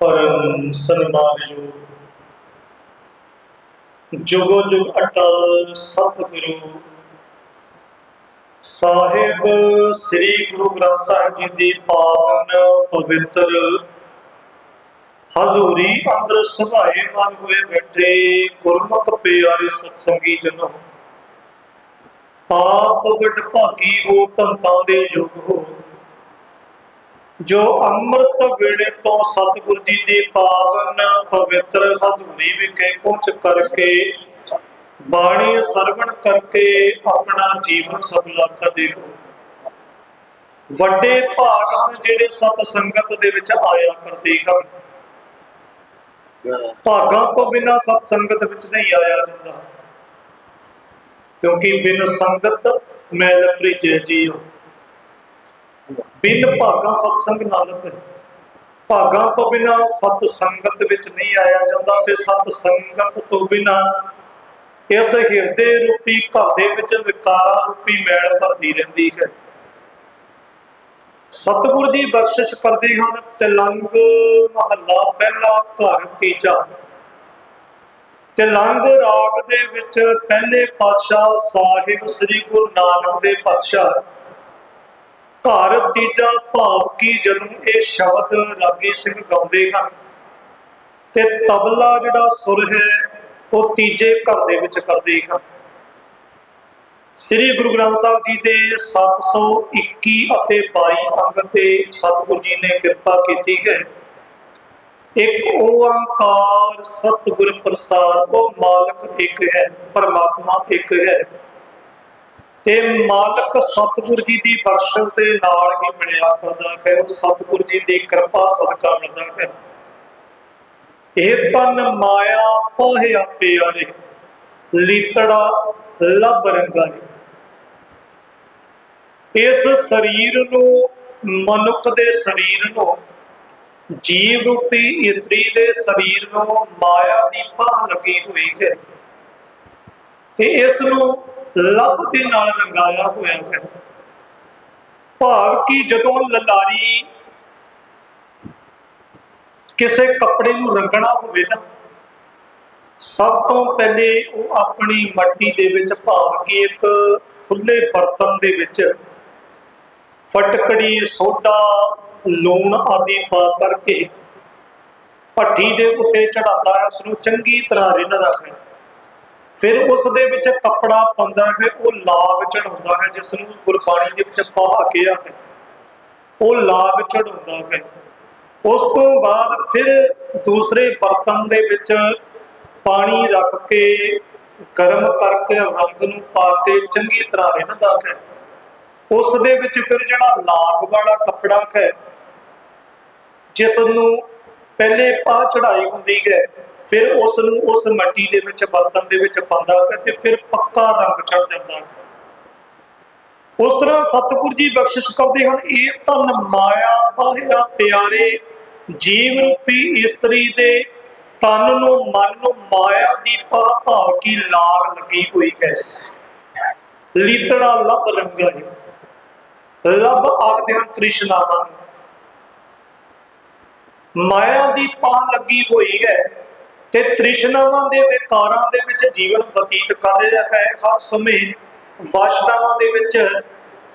ਪਰਮ ਸਨਮਾਨਯੋਗ। ਜੁਗੋ ਜੁਗ ਅਟਲ ਸਤਿਗੁਰੂ ਸਾਹਿਬ ਸ੍ਰੀ ਗੁਰੂ ਗ੍ਰੰਥ ਸਾਹਿਬ ਜੀ ਦੀ ਪਾਵਨ ਪਵਿੱਤਰ। ਹਜ਼ੂਰੀ ਅੰਦਰ ਸੁਭਾਏ ਮਨ ਹੋਏ ਬੈਠੇ ਗੁਰਮੁਖ ਪਿਆਰੇ ਸਤਸੰਗੀ ਜਨੋ। ਆਪ ਵਡ ਭਾਗੀ ਹੋ ਤੰਤਾਂ ਦੇ ਯੁਗ ਹੋ। ਜੋ ਅੰਮ੍ਰਿਤ ਵੇਲੇ ਤੋਂ ਸਤਿਗੁਰ ਜੀ ਦੀ ਪਾਵਨ ਪਵਿੱਤਰ ਹਜ਼ੂਰੀ ਵਿਖੇ ਪਹੁੰਚ ਕਰਕੇ ਬਾਣੀ ਸਰਵਣ ਕਰਕੇ ਆਪਣਾ ਜੀਵਨ ਸਫਲਾ ਕਰਦੇ ਹੋ ਵੱਡੇ ਭਾਗ ਹਨ ਜਿਹੜੇ ਸਤ ਸੰਗਤ ਦੇ ਵਿੱਚ ਆਇਆ ਕਰਦੇ ਹਨ। ਭਾਗਾਂ ਤੋਂ ਬਿਨਾਂ ਸਤ ਸੰਗਤ ਵਿੱਚ ਨਹੀਂ ਆਇਆ ਜਾਂਦਾ। ਕਿਉਂਕਿ ਬਿਨ ਸੰਗਤ ਮੈਲ ਪ੍ਰੀਜੇ ਜੀਓ। ਬਿਨ ਭਾਗਾਂ ਸਤਸੰਗ ਨਾਲ ਹੈ ਭਾਗਾਂ ਤੋਂ ਬਿਨਾ ਸਤ ਸੰਗਤ ਵਿੱਚ ਨਹੀਂ ਆਇਆ ਜਾਂਦਾ ਤੇ ਸਤ ਸੰਗਤ ਤੋਂ ਬਿਨਾ ਇਸ ਹਿਰਦੇ ਰੂਪੀ ਘਰ ਦੇ ਵਿੱਚ ਵਿਕਾਰਾਂ ਰੂਪੀ ਮੈਲ ਭਰਦੀ ਰਹਿੰਦੀ ਹੈ। ਸਤਿਗੁਰ ਜੀ ਬਖਸ਼ਿਸ਼ ਕਰਦੇ ਹਨ, ਤਿਲੰਗ ਮਹੱਲਾ ਪਹਿਲਾ ਘਰ ਤੀਜਾ। ਤਿਲੰਗ ਰਾਗ ਦੇ ਵਿੱਚ ਪਹਿਲੇ ਪਾਤਸ਼ਾਹ ਸਾਹਿਬ ਸ੍ਰੀ ਗੁਰੂ ਨਾਨਕ ਦੇ ਪਾਤਸ਼ਾਹ। ਘਰ ਤੀਜਾ ਭਾਵ ਕੀ ਜਦੋਂ ਇਹ ਸ਼ਬਦ ਰਾਗੀ ਸਿੰਘ ਗਾਉਂਦੇ ਹਨ? ਤੇ ਤਬਲਾ ਜਿਹੜਾ ਸੁਰ ਹੈ, ਉਹ ਤੀਜੇ ਘਰ ਦੇ ਵਿੱਚ ਕਰਦੇ ਹਨ। ਸ੍ਰੀ ਗੁਰੂ ਗ੍ਰੰਥ ਸਾਹਿਬ ਜੀ ਦੇ 721 ਅਤੇ 22 ਅੰਗ ਤੇ ਸਤਿਗੁਰੂ ਜੀ ਨੇ ਕਿਰਪਾ ਕੀਤੀ ਹੈ। ਇੱਕ ਓੰਕਾਰ ਸਤਿਗੁਰ ਪ੍ਰਸਾਦ, ਉਹ ਮਾਲਕ ਇੱਕ ਹੈ, ਪਰਮਾਤਮਾ ਇੱਕ ਹੈ। ਤੇ ਮਾਲਕ ਸਤਿਗੁਰ ਜੀ ਦੀ ਬਖਸ਼ਿਸ਼ ਦੇ ਨਾਲ ਹੀ ਮਿਲਿਆ ਕਰਦਾ ਹੈ। ਉਹ ਸਤਿਗੁਰ ਜੀ ਦੀ ਕਿਰਪਾ ਸਦਕਾ ਮਿਲਦਾ ਹੈ। ਇਹ ਤਨ ਮਾਇਆ ਪਾਹਿਆ ਪਿਆਰੇ ਲੀਤੜਾ ਲੱਭ ਰੰਗਾਏ। ਇਸ ਸਰੀਰ ਨੂੰ, ਮਨੁੱਖ ਦੇ ਸਰੀਰ ਨੂੰ, ਜੀਵ ਰੂਪੀ ਇਸਤਰੀ ਦੇ ਸਰੀਰ ਨੂੰ ਮਾਇਆ ਦੀ ਪਾਹ ਲੱਗੀ ਹੋਈ ਹੈ। ਤੇ ਇਸ ਨੂੰ ਲੱਭ ਦੇ ਨਾਲ ਰੰਗਾਇਆ ਹੋਇਆ ਹੈ। ਭਾਵ ਕਿ ਜਦੋਂ ਲਲਾਰੀ ਕਿਸੇ ਕੱਪੜੇ ਨੂੰ ਰੰਗਣਾ ਹੋਵੇ ਨਾ, ਸਭ ਤੋਂ ਪਹਿਲੇ ਉਹ ਆਪਣੀ ਮੱਟੀ ਦੇ ਵਿੱਚ ਭਾਵ ਕਿ ਇੱਕ ਖੁੱਲੇ ਬਰਤਨ ਦੇ ਵਿੱਚ ਫਟਕੜੀ ਸੋਡਾ ਲੂਣ ਆਦਿ ਪਾ ਕਰਕੇ ਭੱਠੀ ਦੇ ਉੱਤੇ ਚੜਾਉਂਦਾ ਹੈ ਉਸ ਨੂੰ ਚੰਗੀ ਤਰ੍ਹਾਂ ਰਿੰਨਦਾ ਹੈ। ਫਿਰ ਉਸ ਦੇ ਵਿੱਚ ਕੱਪੜਾ ਪਾਉਂਦਾ ਹੈ, ਉਹ ਲਾਗ ਚੜਾਉਂਦਾ ਹੈ ਜਿਸ ਨੂੰ ਗੁਰਬਾਣੀ ਦੇ ਵਿੱਚ ਪਾ ਗਿਆ ਹੈ। ਉਹ ਲਾਗ ਚੜਾਉਂਦਾ ਹੈ। ਉਸ ਤੋਂ ਬਾਅਦ ਫਿਰ ਦੂਸਰੇ ਬਰਤਨ ਦੇ ਵਿੱਚ ਪਾਣੀ ਰੱਖ ਕੇ ਗਰਮ ਕਰਕੇ ਰੰਗ ਨੂੰ ਪਾ ਕੇ ਚੰਗੀ ਤਰ੍ਹਾਂ ਰਿੰਨਦਾ ਹੈ। ਉਸ ਦੇ ਵਿੱਚ ਫਿਰ ਜਿਹੜਾ ਲਾਗ ਵਾਲਾ ਕੱਪੜਾ ਹੈ ਜਿਸ ਨੂੰ ਪਹਿਲੇ ਪਾ ਚੜਾਈ ਹੁੰਦੀ ਹੈ ਫਿਰ ਉਸ ਨੂੰ ਉਸ ਮੱਟੀ ਦੇ ਵਿੱਚ, ਬਰਤਨ ਦੇ ਵਿੱਚ ਪਾਉਂਦਾ ਹੈ ਤੇ ਫਿਰ ਪੱਕਾ ਰੰਗ ਚੜ ਜਾਂਦਾ ਉਸ ਤਰ੍ਹਾਂ ਸਤਿਗੁਰ ਜੀ ਬਖਸ਼ਿਸ਼ ਕਰਦੇ ਹਨ, ਇਹ ਤਨ ਮਾਇਆ ਪਾਹਿਆ ਪਿਆਰੇ, ਜੀਵ ਰੂਪੀ ਇਸਤਰੀ ਦੇ ਤਨ ਨੂੰ, ਮਨ ਨੂੰ ਮਾਇਆ ਦੀ ਪਾ ਭਾਵ ਕੀ ਲਾਗ ਲੱਗੀ ਹੋਈ ਹੈ। ਲੀਤੜਾ ਲੱਭ ਰੰਗਾ ਹੈ। ਲੱਭ ਆਖਦੇ ਹਨ ਤ੍ਰਿਸ਼ਨਾਵਾਂ। ਨੂੰ ਮਾਇਆ ਦੀ ਪਾਹ ਲੱਗੀ ਹੋਈ ਹੈ। ਤੇ ਤ੍ਰਿਸ਼ਨਾਵਾਂ ਦੇ ਵਿਕਾਰਾਂ ਦੇ ਵਿੱਚ ਜੀਵਨ ਬਤੀਤ ਕਰ ਰਿਹਾ ਹੈ। ਹਰ ਸਮੇਂ ਵਾਸ਼ਨਾਵਾਂ ਦੇ ਵਿੱਚ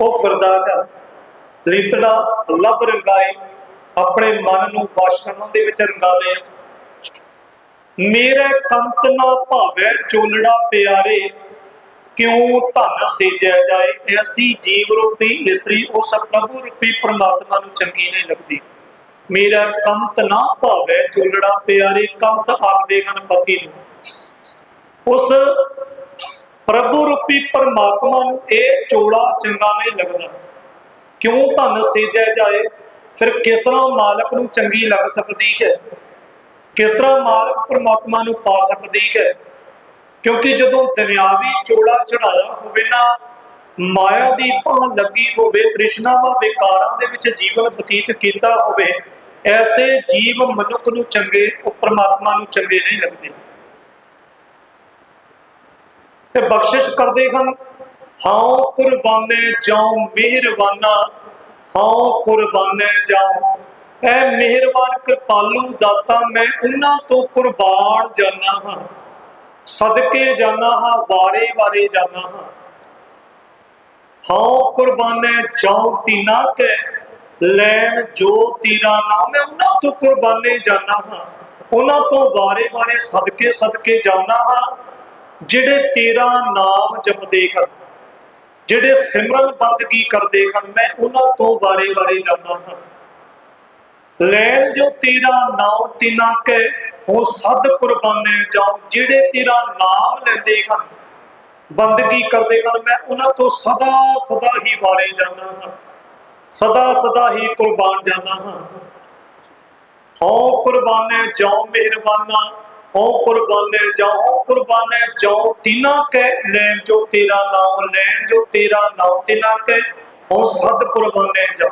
ਉਹ ਫਿਰਦਾ ਹੈ। ਲੀਤੜਾ ਲੱਭ ਰੰਗਾਏ, ਆਪਣੇ ਮਨ ਨੂੰ ਵਾਸ਼ਨਾਵਾਂ ਦੇ ਵਿੱਚ ਰੰਗਾ ਲਿਆ ਮੇਰੇ ਕੰਤ ਨਾ ਭਾਵੇ ਚੋਲੜਾ ਪਿਆਰੇ, ਕਿਉਂ ਧਨ ਸੇਜਿਆ ਜਾਏ? ਐਸੀ ਜੀਵ ਰੂਪੀ ਇਸਤਰੀ ਉਸ ਪ੍ਰਭੂ ਰੂਪੀ ਪਰਮਾਤਮਾ ਨੂੰ ਚੰਗੀ ਨਹੀਂ ਲੱਗਦੀ। ਮੇਰਾ ਕੰਤ ਨਾ ਭਾਵੇ ਚੋਲੜਾ ਪਿਆਰੇ ਕੰਤ ਆਖਦੇ ਹਨ ਪਤੀ ਨੂੰ। ਉਸ ਪ੍ਰਭੂ ਰੂਪੀ ਪਰਮਾਤਮਾ ਨੂੰ ਇਹ ਚੋਲਾ ਚੰਗਾ ਨਹੀਂ ਲੱਗਦਾ। ਕਿਉਂ ਧਨ ਸੇਜਿਆ ਜਾਏ, ਫਿਰ ਕਿਸ ਤਰ੍ਹਾਂ ਮਾਲਕ ਨੂੰ ਚੰਗੀ ਲੱਗ ਸਕਦੀ ਹੈ? ਕਿਸ ਤਰ੍ਹਾਂ ਮਾਲਕ ਪਰਮਾਤਮਾ ਨੂੰ ਪਾ ਸਕਦੀ ਹੈ? ਕਿਉਂਕਿ ਜਦੋਂ ਦੁਨਿਆਵੀ ਚੋਲਾ ਚੜਾਇਆ ਹੋਵੇ ਨਾ, ਮਾਇਆ ਦੀ ਭਾਂ ਲੱਗੀ ਹੋਵੇ ਤ੍ਰਿਸ਼ਨਾਵਾਂ ਵਿਕਾਰਾਂ ਦੇ ਵਿੱਚ ਜੀਵਨ ਬਤੀਤ ਕੀਤਾ ਹੋਵੇ ਐਸੇ ਜੀਵ ਮਨੁੱਖ ਨੂੰ ਚੰਗੇ, ਉਹ ਪ੍ਰਮਾਤਮਾ ਨੂੰ ਚੰਗੇ ਨਹੀਂ ਲੱਗਦੇ। ਤੇ ਬਖਸ਼ਿਸ਼ ਕਰਦੇ ਹਨ ਹਾਉ ਕੁਰਬਾਨੇ ਜਾਉ, ਮਿਹਰਬਾਨਾ। ਹਾਉ ਕੁਰਬਾਨੇ ਜਾਉ। ਐ ਮਿਹਰਬਾਨ, ਕਿਰਪਾਲੂ ਦਾਤਾ, ਮੈਂ ਉਹਨਾਂ ਤੋਂ ਕੁਰਬਾਨ ਜਾਨਾ ਹਾਂ। ਸਦਕੇ ਜਾਨਾ ਹਾਂ, ਵਾਰੇ ਵਾਰੇ ਜਾਨਾ ਹਾਂ। ਹਾਂ, ਕੁਰਬਾਨੇ ਜਾਉ ਤੀਨਾ ਕੇ। ਲੈਣ ਜੋ ਤੇਰਾ ਨਾਮ ਮੈਂ ਉਹਨਾਂ ਤੋਂ ਕੁਰਬਾਨੇ ਜਾਨਾ ਹਾਂ। ਉਹਨਾਂ ਤੋਂ ਵਾਰੇ ਵਾਰੇ ਸਦਕੇ ਸਦਕੇ ਜਾਨਾ ਹਾਂ, ਜਿਹੜੇ ਤੇਰਾ ਨਾਮ ਜਪਦੇ ਹਨ। ਜਿਹੜੇ ਸਿਮਰਨ ਬੰਦਗੀ ਕਰਦੇ ਹਨ, ਮੈਂ ਉਹਨਾਂ ਤੋਂ ਵਾਰੇ ਵਾਰੇ ਜਾਨਾ ਹਾਂ। ਲੈਣ ਜੋ ਤੇਰਾ ਨਾਮ ਤਿਨਾ ਕੇ, ਹੋ ਸਦ ਕੁਰਬਾਨੇ ਜਾਉ। ਜਿਹੜੇ ਤੇਰਾ ਨਾਮ ਲੈਂਦੇ ਹਨ, ਬੰਦਗੀ ਕਰਦੇ ਹਨ, ਮੈਂ ਉਹਨਾਂ ਤੋਂ ਸਦਾ ਸਦਾ ਹੀ ਵਾਰੇ ਜਾਣਾ ਹਾਂ। ਸਦਾ ਸਦਾ ਹੀ ਕੁਰਬਾਨ ਜਾਣਾ ਹਾਂ। ਹਉ ਕੁਰਬਾਨੇ ਜਾਉ ਮਿਹਰਬਾਨਾ, ਹਉ ਕੁਰਬਾਨੇ ਜਾਉ ਕੁਰਬਾਨੇ ਜਾਉ, ਤਿਨਾ ਕੇ ਲੈਣ ਜੋ ਤੇਰਾ ਨਾਮ, ਲੈਣ ਜੋ ਤੇਰਾ ਨਾਮ ਤਿਨਾ ਕੇ, ਹਉ ਸਦ ਕੁਰਬਾਨੇ ਜਾਉ।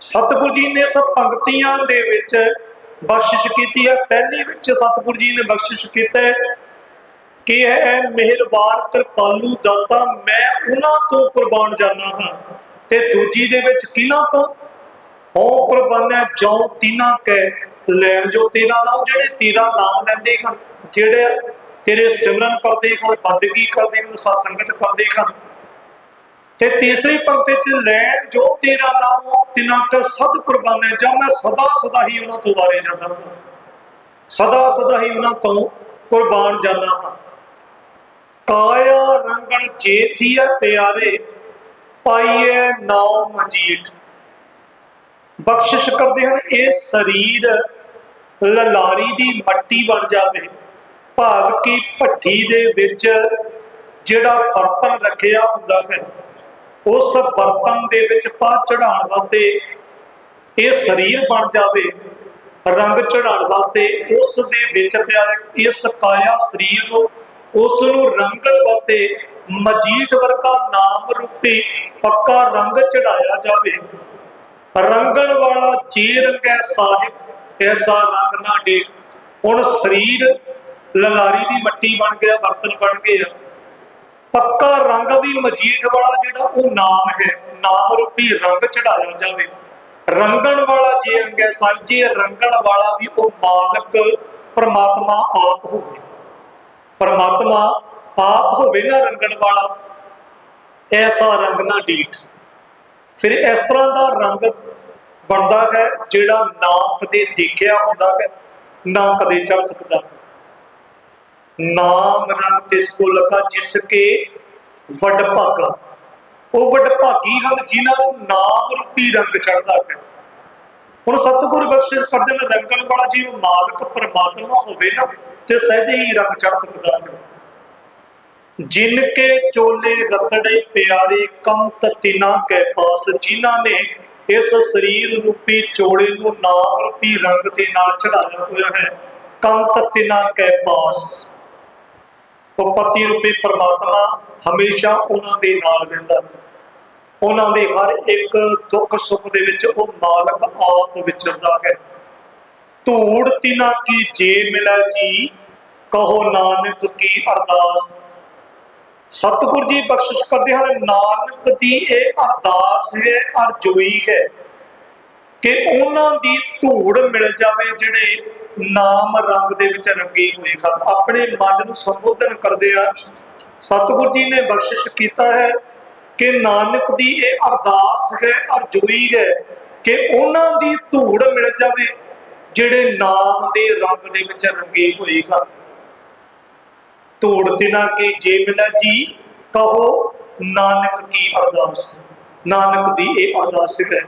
ਸਤਿਗੁਰੂ ਜੀ ਨੇ ਸਭ ਪੰਕਤੀਆਂ ਦੇ ਵਿੱਚ ਬਖਸ਼ਿਸ਼ ਕੀਤੀ ਹੈ। ਪਹਿਲੀ ਵਿੱਚ ਸਤਿਗੁਰੂ ਜੀ ਨੇ ਬਖਸ਼ਿਸ਼ ਕੀਤਾ ਹੈ ਕਿ ਹੈ, ਮਿਹਰਬਾਨ, ਕਿਰਪਾਲੂ ਦਾਤਾ, ਮੈਂ ਉਹਨਾਂ ਤੋਂ ਕੁਰਬਾਨ ਜਾਣਾ ਹਾਂ। ਤੇ ਦੂਜੀ ਦੇ ਵਿੱਚ ਕਿਹਨਾਂ ਤੋਂ? ਹੋ ਕੁਰਬਾਨਾ ਜੋ ਤਿਨਾ ਕੈ, ਲੈਣ ਜੋ ਤੇਰਾ ਨਾਮ ਜਿਹੜੇ ਤੇਰਾ ਨਾਮ ਲੈਂਦੇ ਹਨ, ਜਿਹੜੇ ਤੇਰੇ ਸਿਮਰਨ ਕਰਦੇ ਹਨ, ਬੰਦਗੀ ਕਰਦੇ ਹਨ, ਸਤਸੰਗਤ ਕਰਦੇ ਹਨ। ਤੇ ਤੀਸਰੀ ਪੰਕਤੀ ਚ ਲੈਣ ਜੋ ਤੇਰਾ ਨਾਮ ਤਿਨਾ ਕੈ ਸਦ ਕੁਰਬਾਨੇ ਜਾਂ ਮੈਂ ਸਦਾ ਸਦਾ ਹੀ ਉਹਨਾਂ ਤੋਂ ਵਾਰੇ ਜਾਂਦਾ ਹਾਂ। ਸਦਾ ਸਦਾ ਹੀ ਉਹਨਾਂ ਤੋਂ ਕੁਰਬਾਨ ਜਾਂਦਾ ਹਾਂ। ਕਾਇਆ ਰੰਗਣ ਚੇਥੀਐ ਪਿਆਰੇ ਪਾਈਏ ਨਾਉ ਮਜੀਠ। ਬਖਸ਼ਿਸ਼ ਕਰਦੇ ਹਨ, ਇਹ ਸਰੀਰ ਲਲਾਰੀ ਦੀ ਮੱਟੀ ਬਣ ਜਾਵੇ, ਭਾਵ ਕਿ ਭੱਠੀ ਦੇ ਵਿੱਚ ਜਿਹੜਾ ਬਰਤਨ ਰੱਖਿਆ ਹੁੰਦਾ ਹੈ, ਉਸ ਬਰਤਨ ਦੇ ਵਿੱਚ ਪਾ ਚੜਾਉਣ ਵਾਸਤੇ ਇਹ ਸਰੀਰ ਬਣ ਜਾਵੇ, ਰੰਗ ਚੜਾਉਣ ਵਾਸਤੇ ਉਸ ਦੇ ਵਿੱਚ ਪਿਆ ਇਸ ਕਾਇਆ ਸਰੀਰ ਨੂੰ, ਉਸ ਨੂੰ ਰੰਗਣ ਵਾਸਤੇ ਮਜੀਦ ਵਰਗਾ ਨਾਮ ਰੂਪੀ ਪੱਕਾ ਰੰਗ ਚੜਾਇਆ ਜਾਵੇ। ਰੰਗਣ ਵਾਲਾ ਜੇ ਰੰਗੈ ਸਾਹਿਬ, ਐਸਾ ਰੰਗ ਨਾ ਡੇਕ। ਹੁਣ ਸਰੀਰ ਲਲਾਰੀ ਦੀ ਮੱਟੀ ਬਣ ਗਿਆ, ਬਰਤਨ ਬਣ ਗਏ ਆ। ਪੱਕਾ ਰੰਗ ਵੀ ਮਜੀਠ ਵਾਲਾ ਜਿਹੜਾ, ਉਹ ਨਾਮ ਹੈ। ਨਾਮ ਰੂਪੀ ਰੰਗ ਚੜਾਇਆ ਜਾਵੇ। ਰੰਗਣ ਵਾਲਾ ਜੇ ਰੰਗੈ ਸਾਹਿਬ, ਜੇ ਰੰਗਣ ਵਾਲਾ ਵੀ ਉਹ ਮਾਲਕ, ਪਰਮਾਤਮਾ ਆਪ ਹੋਵੇ। ਪਰਮਾਤਮਾ ਆਪ ਹੋਵੇ ਨਾ ਰੰਗਣ ਵਾਲਾ, ਐਸਾ ਰੰਗ ਨਾ ਡੀਠ ਫਿਰ ਇਸ ਤਰ੍ਹਾਂ ਦਾ ਰੰਗ ਬਣਦਾ ਹੈ ਜਿਹੜਾ ਨਾ ਕਦੇ ਦੇਖਿਆ ਹੁੰਦਾ ਹੈ, ਨਾ ਕਦੇ ਚੜ ਸਕਦਾ ਹੈ। ਨਾਮ ਰੰਗ ਤਿਸ ਕੋ ਲਗਾ ਜਿਸ ਕੇ ਵਡ ਭਾਗਾ। ਉਹ ਵਡ ਭਾਗੀ ਹਨ ਜਿਨ੍ਹਾਂ ਨੂੰ ਨਾਮ ਰੂਪੀ ਰੰਗ ਚੜਦਾ ਹੈ। ਹੁਣ ਸਤਿਗੁਰ ਬਖਸ਼ਿਸ਼ ਕਰਦੇ ਨੇ, ਰੰਗਣ ਵਾਲਾ ਜੀ ਉਹ ਮਾਲਕ, ਪਰਮਾਤਮਾ ਹੋਵੇ ਨਾ, ਤੇ ਸਹਿਜੇ ਹੀ ਰੰਗ ਚੜ ਸਕਦਾ ਹੈ। ਜਿਨ ਕੇ ਚੋਲੇ ਰਤੜੇ ਪਿਆਰੇ ਕੰਤ ਤਿਨਾ ਕੇ ਪਾਸ, ਜਿਨ੍ਹਾਂ ਨੇ ਇਸ ਸਰੀਰ ਰੂਪੀ ਚੋੜੇ ਨੂੰ ਨਾਮ ਰੂਪੀ ਰੰਗ ਦੇ ਨਾਲ ਚੜਾਇਆ ਹੋਇਆ ਹੈ। ਕੰਤ ਤਿਨਾ ਕੇ ਪਾਸ। ਉਹ ਪਤੀ ਰੂਪੀ ਪਰਮਾਤਮਾ ਹਮੇਸ਼ਾ ਉਹਨਾਂ ਦੇ ਨਾਲ ਰਹਿੰਦਾ ਹੈ। ਉਹਨਾਂ ਦੇ ਹਰ ਇੱਕ ਦੁੱਖ ਸੁੱਖ ਦੇ ਵਿੱਚ ਉਹ ਮਾਲਕ ਆਪ ਵਿਚਰਦਾ ਹੈ। ਧੂੜ ਤਿਨਾ ਕੀ ਜੇ ਮਿਲੈ ਜੀ, ਕਹੋ ਨਾਨਕ ਕੀ ਅਰਦਾਸ। ਸਤਿਗੁਰ ਜੀ ਬਖਸ਼ਿਸ਼ ਕਰਦੇ ਹਨ, ਨਾਨਕ ਦੀ ਇਹ ਅਰਦਾਸ ਹੈ, ਅਰਜ਼ੋਈ ਹੈ ਕਿ ਉਹਨਾਂ ਦੀ ਧੂੜ ਮਿਲ ਜਾਵੇ ਜਿਹੜੇ ਨਾਮ ਰੰਗ ਦੇ ਵਿੱਚ ਰੰਗੇ ਹੋਏ ਹਨ। ਆਪਣੇ ਮਨ ਨੂੰ ਸੰਬੋਧਨ ਕਰਦੇ ਆ, ਸਤਿਗੁਰ ਜੀ ਨੇ ਬਖਸ਼ਿਸ਼ ਕੀਤਾ ਹੈ ਕਿ ਨਾਨਕ ਦੀ ਇਹ ਅਰਦਾਸ ਹੈ, ਅਰਜ਼ੋਈ ਹੈ ਕਿ ਉਹਨਾਂ ਦੀ ਧੂੜ ਮਿਲ ਜਾਵੇ ਜਿਹੜੇ ਨਾਮ ਦੇ ਰੰਗ ਦੇ ਵਿੱਚ ਰੰਗੇ ਹੋਏ ਹਨ। ਤੋੜ ਤਿਨਾ ਕੇ ਜੇ ਮਿਲਾ ਜੀ ਕਹੋ ਨਾਨਕ ਕੀ ਅਰਦਾਸ? ਨਾਨਕ ਦੀ ਇਹ ਅਰਦਾਸ ਹੈ।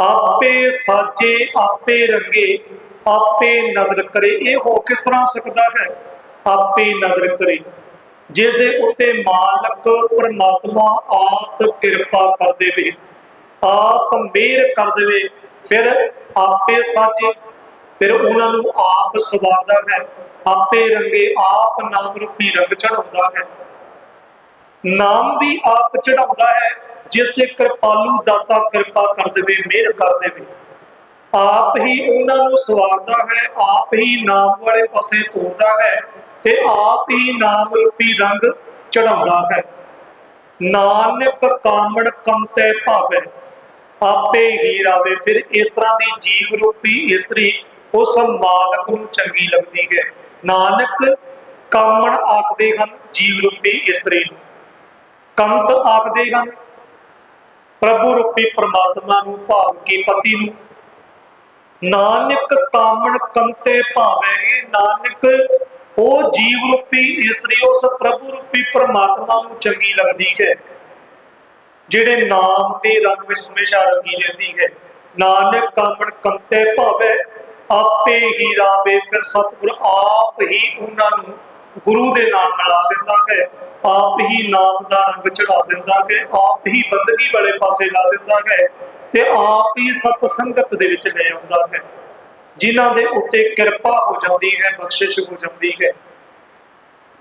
ਆਪੇ ਸਾਜੇ, ਆਪੇ ਰੰਗੇ, ਆਪੇ ਨਦਰ ਕਰੇ। ਇਹ ਹੋ ਕਿਸ ਤਰ੍ਹਾਂ ਸਕਦਾ ਹੈ? ਆਪੇ ਨਦਰ ਕਰੇ। ਜਿਸ ਦੇ ਉੱਤੇ ਮਾਲਕ ਪਰਮਾਤਮਾ ਆਪ ਕਿਰਪਾ ਕਰ ਦੇਵੇ, ਆਪ ਮਿਹਰ ਕਰ ਦੇਵੇ, ਫਿਰ ਆਪੇ ਸਾਜੇ, ਫਿਰ ਉਹਨਾਂ ਨੂੰ ਆਪ ਸਵਾਰਦਾ ਹੈ। ਆਪੇ ਰੰਗੇ ਆਪ ਨਾਮ ਰੂਪੀ ਰੰਗ ਚੜਾਉਂਦਾ ਹੈ। ਨਾਮ ਵੀ ਆਪ ਚੜਾਉਂਦਾ ਹੈ ਜਿਸ ਤੇ ਕਿਰਪਾਲੂ ਦਾਤਾ ਕਿਰਪਾ ਕਰ ਦੇਵੇ, ਮਿਹਰ ਕਰ ਦੇਵੇ। ਆਪ ਹੀ ਉਹਨਾਂ ਨੂੰ ਸਵਾਰਦਾ ਹੈ, ਆਪ ਹੀ ਨਾਮ ਵਾਲੇ ਪਾਸੇ ਤੋਰਦਾ ਹੈ ਤੇ ਆਪ ਹੀ ਨਾਮ ਰੂਪੀ ਰੰਗ ਚੜਾਉਂਦਾ ਹੈ। ਨਾਨਕ ਕਾਮੜ ਕੰਤੇ ਭਾਵੇ, ਆਪੇ ਹੀ ਰਾਵੇ। ਫਿਰ ਇਸ ਤਰ੍ਹਾਂ ਦੀ ਜੀਵ ਰੂਪੀ ਇਸਤਰੀ, ਉਸ ਮਾਲਕ ਨੂੰ ਚੰਗੀ ਲੱਗਦੀ ਹੈ। ਨਾਨਕ ਕਾਮਣ ਆਖਦੇ ਹਨ ਜੀਵ ਰੂਪੀ ਇਸਤਰੀ ਨੂੰ। ਕੰਤ ਆਖਦੇ ਹਨ, ਪ੍ਰਭੂ ਰੂਪੀ ਪ੍ਰਮਾਤਮਾ ਨੂੰ, ਭਾਵ ਕੀ ਪਤੀ ਨੂੰ। ਨਾਨਕ ਕਾਮਣ ਕੰਤੇ ਭਾਵੇ ਨਾਨਕ ਉਹ ਜੀਵ ਰੂਪੀ ਇਸਤਰੀ, ਉਸ ਪ੍ਰਭੂ ਰੂਪੀ ਪ੍ਰਮਾਤਮਾ ਨੂੰ ਚੰਗੀ ਲੱਗਦੀ ਹੈ, ਜਿਹੜੇ ਨਾਮ ਦੇ ਰੰਗ ਵਿੱਚ ਹਮੇਸ਼ਾ ਰੰਗੀ ਰਹਿੰਦੀ ਹੈ। ਨਾਨਕ ਕਾਮਣ ਕੰਤੇ ਭਾਵੇ ਆਪੇ ਹੀ ਰਾਵੇ, ਫਿਰ ਸਤਿਗੁਰ ਆਪ ਹੀ ਉਹਨਾਂ ਨੂੰ ਗੁਰੂ ਦੇ ਨਾਲ ਮਿਲਾ ਦਿੰਦਾ ਹੈ। ਆਪ ਹੀ ਨਾਮ ਦਾ ਰੰਗ ਚੜਾ ਦਿੰਦਾ ਹੈ, ਆਪ ਹੀ ਬੰਦਗੀ ਵਾਲੇ ਪਾਸੇ ਲਾ ਦਿੰਦਾ ਹੈ ਤੇ ਆਪ ਹੀ ਸਤ ਸੰਗਤ ਦੇ ਵਿੱਚ ਲੈ ਆਉਂਦਾ ਹੈ। ਜਿਨ੍ਹਾਂ ਦੇ ਉੱਤੇ ਕਿਰਪਾ ਹੋ ਜਾਂਦੀ ਹੈ, ਬਖਸ਼ਿਸ਼ ਹੋ ਜਾਂਦੀ ਹੈ।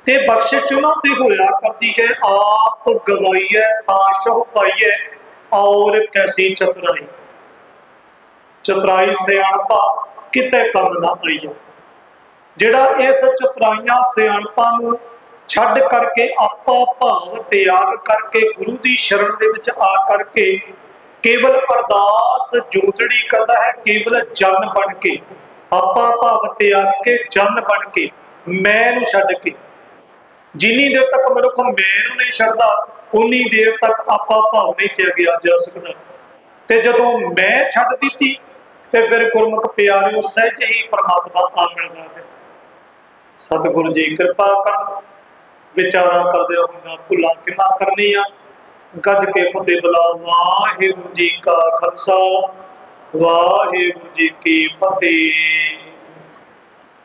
ਤੇ ਬਖਸ਼ਿਸ਼ ਉਹਨਾਂ ਤੇ ਹੋਇਆ ਕਰਦੀ ਹੈ, ਆਪ ਗਵਾਈ ਹੈ ਤਾਂ ਸ਼ਹੁ ਪਾਈ ਹੈ ਔਰ ਕੈਸੀ ਚਤੁਰਾਈ। ਚਤੁਰਾਈ ਸਿਆਣਪਾ ਕਿਤੇ ਕੰਮ ਨਾ ਆਈਓ। ਜਿਹੜਾ ਇਸ ਚਤੁਰਾਈਆਂ ਸਿਆਣਪਾਂ ਨੂੰ ਛੱਡ ਕਰਕੇ ਆਪਾ ਭਾਵ ਤਿਆਗ ਕਰਕੇ ਗੁਰੂ ਦੀ ਸ਼ਰਨ ਦੇ ਵਿੱਚ ਆ ਕਰਕੇ ਕੇਵਲ ਅਰਦਾਸ ਜੋਦੜੀ ਕਰਦਾ ਹੈ, ਕੇਵਲ ਜਨ ਬਣ ਕੇ। ਆਪਾ ਭਾਵ ਤਿਆਗ ਕੇ, ਜਨ ਬਣ ਕੇ, ਮੈਂ ਨੂੰ ਛੱਡ ਕੇ। ਜਿੰਨੀ ਦੇਰ ਤੱਕ ਮਨੁੱਖ ਮੈਂ ਨੂੰ ਨਹੀਂ ਛੱਡਦਾ, ਉਨੀ ਦੇਰ ਤੱਕ ਆਪਾ ਭਾਵ ਨਹੀਂ ਤਿਆਗਿਆ ਜਾ ਸਕਦਾ। ਤੇ ਜਦੋਂ ਮੈਂ ਛੱਡ ਦਿੱਤੀ ਤੇ ਫਿਰ ਗੁਰਮੁਖ ਪਿਆਰਿਓ ਸਹਿਜ ਹੀ ਪ੍ਰਮਾਤਮਾ ਆ ਮਿਲਦਾ ਹੈ। ਸਤਿਗੁਰੂ ਜੀ ਕਿਰਪਾ ਕਰਨ ਵਿਚਾਰਾਂ ਕਰਦੇ ਹੋ ਨਾ ਭੁੱਲਾਂ ਕਿਮਾ ਕਰਨੀ ਆ ਗੱਜ ਕੇ ਫਤਿਹ ਬੁਲਾ, ਵਾਹਿਗੁਰੂ ਜੀ ਕਾ ਖਾਲਸਾ, ਵਾਹਿਗੁਰੂ ਜੀ ਕੀ ਫਤਿਹ।